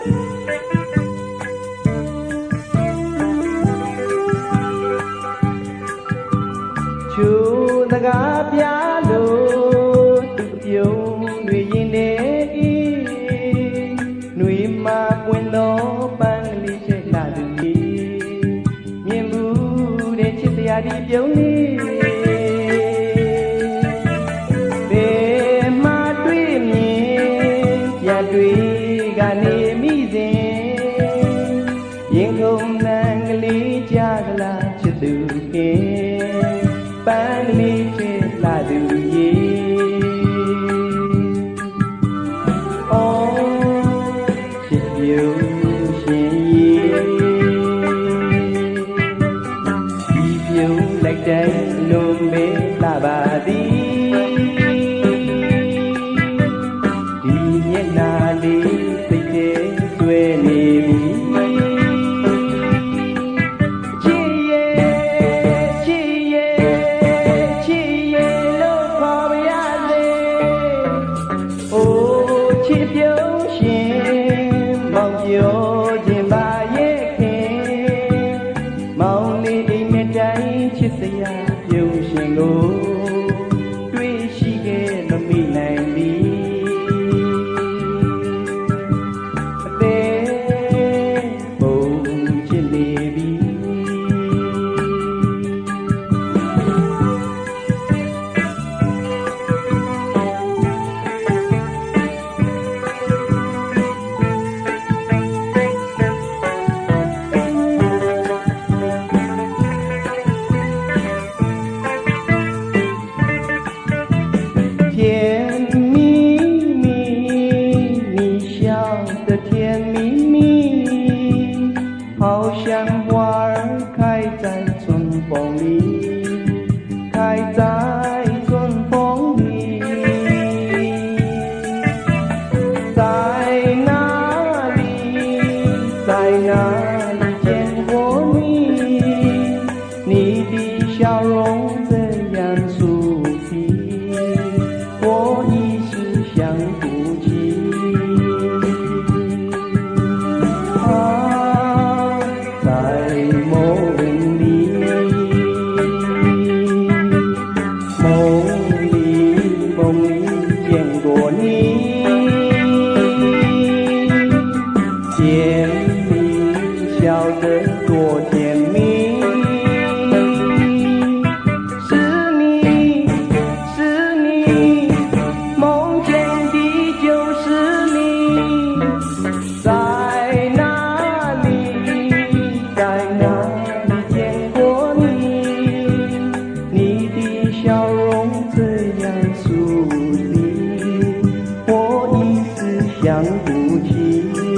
ချူတကားပြလို့သူပြုံးတွေရင်နေဤနှွေမှာပွင့်တော်ပန်းကလေးချက်လာသူကြီးမြင်မှုတဲ့ချစ်စရာဒီပြုံးလေး တွေ့ကနေမိစဉ်ရင်ကုန်နံကလေးကြကလားချစ်သူခင်ပန်းကလေးချစ်လာသူရေအော်ချစ်ပြုံးရှင်ရေဒီပြုံးလိုက်တိုင်းလုံးမေးလာပါသည် ပြောခြင်းပါရဲ့ခင်မောင်လေးအိမ်မတိုင်းချစ်စရာပြုံးရှင်ကို die. 熟悉，我一时想不起。